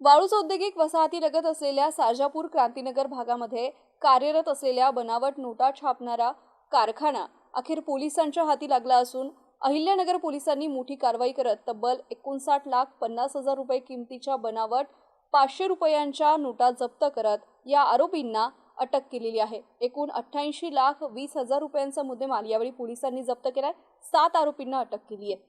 वाळूज औद्योगिक वसाहती रगत असलेल्या साजापूर क्रांतीनगर भागामध्ये कार्यरत असलेल्या बनावट नोटा छापणारा कारखाना अखेर पोलिसांच्या हाती लागला असून अहिल्यानगर पोलिसांनी मोठी कारवाई करत तब्बल एकोणसाठ लाख पन्नास हजार रुपये किमतीच्या बनावट पाचशे रुपयांच्या नोटा जप्त करत या आरोपींना अटक केलेली आहे. एकूण अठ्ठ्याऐंशी लाख वीस हजार रुपयांचा मुद्देमाल यावेळी पोलिसांनी जप्त केलाय. सात आरोपींना अटक केली आहे.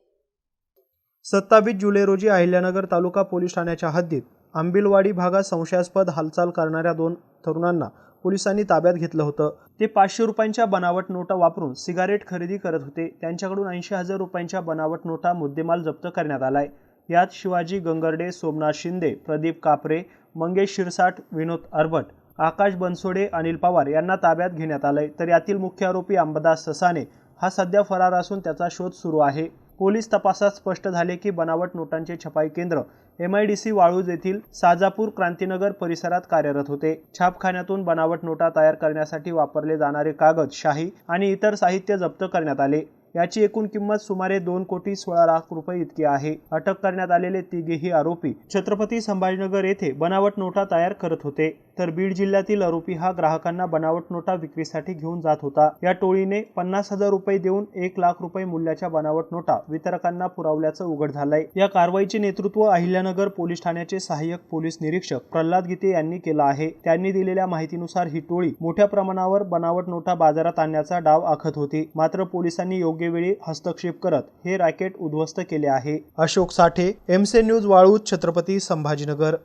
सत्तावीस जुलै रोजी अहिल्यानगर तालुका पोलीस ठाण्याच्या हद्दीत आंबिलवाडी भागात संशयास्पद हालचाल करणाऱ्या दोन तरुणांना पोलिसांनी ताब्यात घेतलं होतं. ते पाचशे रुपयांच्या बनावट नोटा वापरून सिगारेट खरेदी करत होते. त्यांच्याकडून ऐंशी हजार रुपयांच्या बनावट नोटा मुद्देमाल जप्त करण्यात आलाय. यात शिवाजी गंगर्डे सोमनाथ शिंदे प्रदीप कापरे मंगेश शिरसाट विनोद अरबट आकाश बनसोडे अनिल पवार यांना ताब्यात घेण्यात आलंय. तर यातील मुख्य आरोपी अंबदास ससाने हा सध्या फरार असून त्याचा शोध सुरू आहे. पोलीस तपासात स्पष्ट झाले की बनावट नोटांचे छपाई केंद्र M I D C Waluj येथील साजापूर क्रांतीनगर परिसरात कार्यरत होते. छापखान्यातून बनावट नोटा तयार करण्यासाठी वापरले जाणारे कागद शाही आणि इतर साहित्य जप्त करण्यात आले. याची एकूण किंमत सुमारे दोन कोटी सोळा लाख रुपये इतकी आहे. अटक करण्यात आलेले तिघेही आरोपी छत्रपती संभाजीनगर येथे बनावट नोटा तयार करत होते. तर बीड जिल्ह्यातील आरोपी हा ग्राहकांना बनावट नोटा विक्रीसाठी घेऊन जात होता. या टोळीने पन्नास हजार रुपये देऊन एक लाख रुपये मूल्याच्या बनावट नोटा वितरकांना पुरवल्याचं उघड झालंय. या कारवाईचे नेतृत्व अहिल्यानगर पोलीस ठाण्याचे सहाय्यक पोलीस निरीक्षक प्रल्हाद गीते यांनी केलं आहे. त्यांनी दिलेल्या माहितीनुसार ही टोळी मोठ्या प्रमाणावर बनावट नोटा बाजारात आणण्याचा डाव आखत होती. मात्र पोलिसांनी योग्य योग्य वेळी हस्तक्षेप करत हे रॅकेट उद्ध्वस्त केले आहे. अशोक साठे एमसे न्यूज वाळूज छत्रपती संभाजीनगर.